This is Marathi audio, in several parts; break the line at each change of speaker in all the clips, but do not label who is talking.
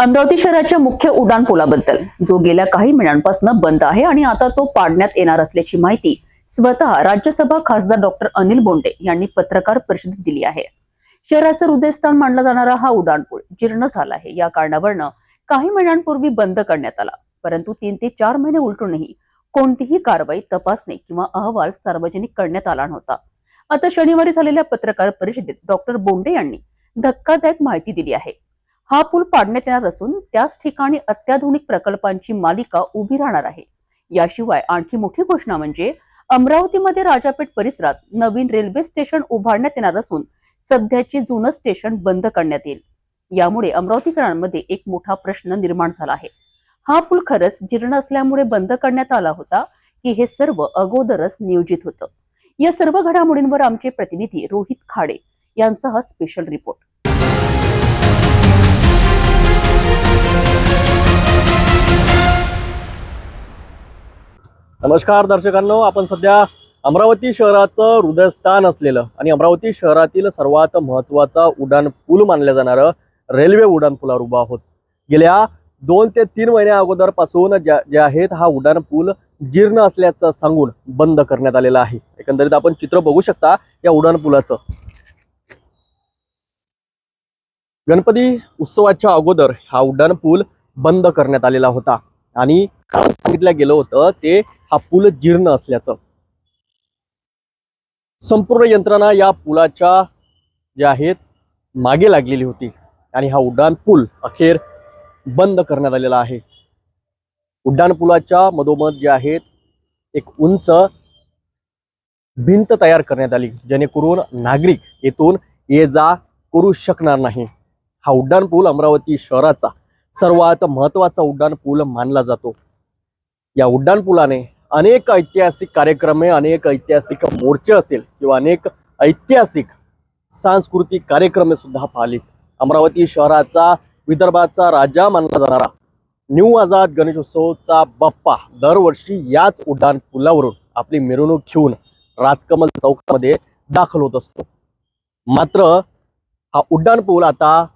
अमरावती शहराच्या मुख्य उड्डाण पुलाबद्दल जो गेल्या काही महिन्यांपासून बंद आहे आणि आता तो पाडण्यात येणार असल्याची माहिती स्वतः राज्यसभा खासदार डॉक्टर अनिल बोंडे यांनी पत्रकार परिषदेत दिली आहे. शहराचं हृदयस्थान मानला जाणारा हा उड्डाणपूल जीर्ण झाला आहे. या कारणावरनं काही महिन्यांपूर्वी बंद करण्यात आला परंतु तीन ते चार महिने उलटूनही कोणतीही कारवाई तपासणी किंवा अहवाल सार्वजनिक करण्यात आला नव्हता. आता शनिवारी झालेल्या पत्रकार परिषदेत डॉक्टर बोंडे यांनी धक्कादायक माहिती दिली आहे. हा पूल पाडण्यात येणार असून त्याच ठिकाणी अत्याधुनिक प्रकल्पांची मालिका उभी राहणार आहे. याशिवाय आणखी मोठी घोषणा म्हणजे अमरावतीमध्ये राजापेठ परिसरात नवीन रेल्वे स्टेशन उभारण्यात येणार असून सध्याचे जुनं स्टेशन बंद करण्यात येईल. यामुळे अमरावतीकरांमध्ये एक मोठा प्रश्न निर्माण झाला आहे. हा पूल खरंच जीर्ण असल्यामुळे बंद करण्यात आला होता की हे सर्व अगोदरच नियोजित होतं. या सर्व घडामोडींवर आमचे प्रतिनिधी रोहित खाडे यांचा हा स्पेशल रिपोर्ट
नमस्कार दर्शकांनो आपण सध्या अमरावती शहराचं हृदयस्थान असलेलं आणि अमरावती शहरातील सर्वात महत्त्वाचा उड्डाण पूल मानलं जाणारं रेल्वे उड्डाण पुलावर उभा आहोत. गेल्या दोन ते तीन महिन्या अगोदरपासून ज्या जे आहेत हा उड्डाण पूल जीर्ण असल्याचं सांगून बंद करण्यात आलेला आहे. एकंदरीत आपण चित्र बघू शकता या उड्डाण पुलाचं. गणपती उत्सवाच्या अगोदर हा उड्डाण पूल बंद करण्यात आलेला होता. आणि कारण सांगितलं गेलं होतं ते हा पूल जीर्ण असल्याचं. संपूर्ण यंत्रणा या पुलाच्या ज्या आहेत मागे लागलेली होती. आणि हा उड्डाण पूल अखेर बंद करण्यात आलेला आहे. उड्डाण पुलाच्या मधोमध जे आहेत एक उंच भिंत तयार करण्यात आली जेणेकरून नागरिक येथून ये जा करू शकणार नाही. हा उड्डाण पूल अमरावती शहराचा सर्वात महत्त्वाचा उड्डाण पूल मानला जातो. या उड्डाण पुलाने अनेक ऐतिहासिक कार्यक्रमे अनेक ऐतिहासिक मोर्चे असेल किंवा अनेक ऐतिहासिक सांस्कृतिक कार्यक्रमे सुद्धा पाहिलीत. अमरावती शहराचा विदर्भाचा राजा मानला जाणारा न्यू आझाद गणेशोत्सवचा बाप्पा दरवर्षी याच उड्डाण पुलावरून आपली मिरवणूक घेऊन राजकमल चौकामध्ये दाखल होत असतो. मात्र हा उड्डाण पूल आता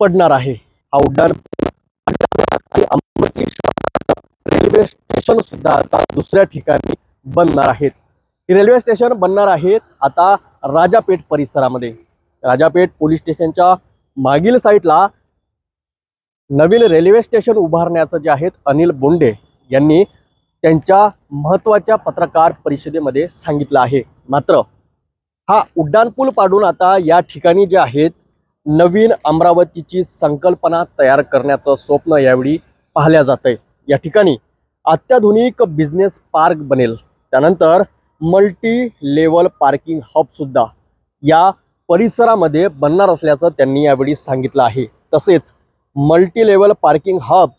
पडणार आहे. हा आणि अमृतेश्वर रेल्वे स्टेशन सुद्धा आता दुसऱ्या ठिकाणी बनणार आहेत. रेल्वे स्टेशन बनणार आहेत आता राजापेठ परिसरामध्ये. राजापेठ पोलीस स्टेशनच्या मागील साईडला नवीन रेल्वे स्टेशन उभारण्याचं जे आहेत अनिल बोंडे यांनी त्यांच्या महत्त्वाच्या पत्रकार परिषदेमध्ये सांगितलं आहे. मात्र हा उड्डाणपूल पाडून आता या ठिकाणी जे आहेत नवीन अमरावतीची संकल्पना तयार करण्याचं स्वप्न यावेळी पाहिल्या जात आहे या ठिकाणी अत्याधुनिक बिझनेस पार्क बनेल. त्यानंतर मल्टी लेवल पार्किंग हबसुद्धा या परिसरामध्ये बनणार असल्याचं त्यांनी यावेळी सांगितलं आहे. तसेच मल्टी लेवल पार्किंग हब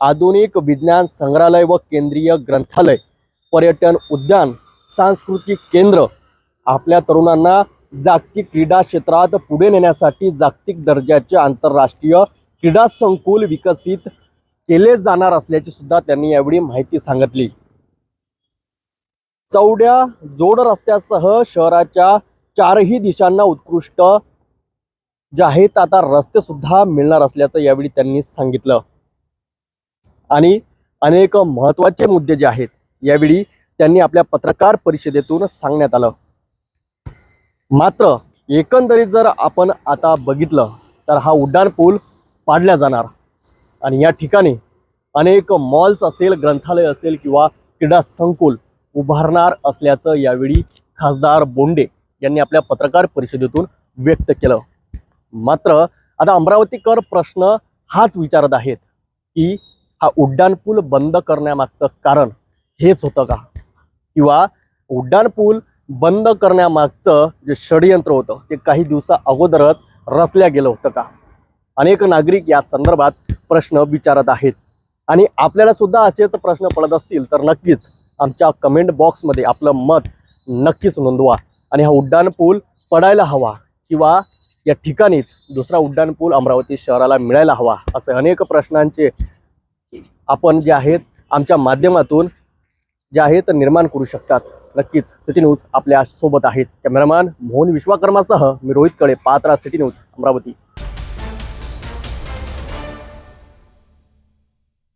आधुनिक विज्ञान संग्रहालय व केंद्रीय ग्रंथालय पर्यटन उद्यान सांस्कृतिक केंद्र आपल्या तरुणांना जागतिक क्रीडा क्षेत्रात पुढे नेण्यासाठी जागतिक दर्जाचे आंतरराष्ट्रीय क्रीडा संकुल विकसित केले जाणार असल्याची सुद्धा त्यांनी यावेळी माहिती सांगितली. चौड्या जोड रस्त्यासह शहराच्या चारही दिशांना उत्कृष्ट जे आहेत आता रस्ते सुद्धा मिळणार असल्याचं यावेळी त्यांनी सांगितलं. आणि अनेक महत्त्वाचे मुद्दे जे आहेत यावेळी त्यांनी आपल्या पत्रकार परिषदेतून सांगण्यात आलं. मात्र एकंदरीत जर आपण आता बघितलं तर हा उड्डाण पूल पाडला जाणार. आणि या ठिकाणी अनेक मॉल्स असेल ग्रंथालय असेल किंवा क्रीडा संकुल उभारणार असल्याचं यावेळी खासदार बोंडे यांनी आपल्या पत्रकार परिषदेतून व्यक्त केलं. मात्र आता अमरावतीकर प्रश्न हाच विचारत आहेत की हा उड्डाण पूल बंद करण्यामागचं कारण हेच होतं का? किंवा उड्डाण पूल बंद करण्यामागचं जे षडयंत्र होतं ते काही दिवसा अगोदरच रचल्या गेलं होतं का? अनेक नागरिक या संदर्भात प्रश्न विचारत आहेत. आणि आपल्याला सुद्धा असेच प्रश्न पडत असतील तर नक्कीच आमच्या कमेंट बॉक्समध्ये आपलं मत नक्कीच नोंदवा. आणि हा उड्डाण पूल पडायला हवा किंवा या ठिकाणीच दुसरा उड्डाण पूल अमरावती शहराला मिळायला हवा असे अनेक प्रश्नांचे आपण जे आहेत आमच्या माध्यमातून जे आहेत निर्माण करू शकतात. नक्कीच सिटी न्यूज आपल्यासोबत आहेत. कॅमेरामॅन मोहन विश्वकर्मासह मी रोहित कळे पात्रा सिटी न्यूज अमरावती.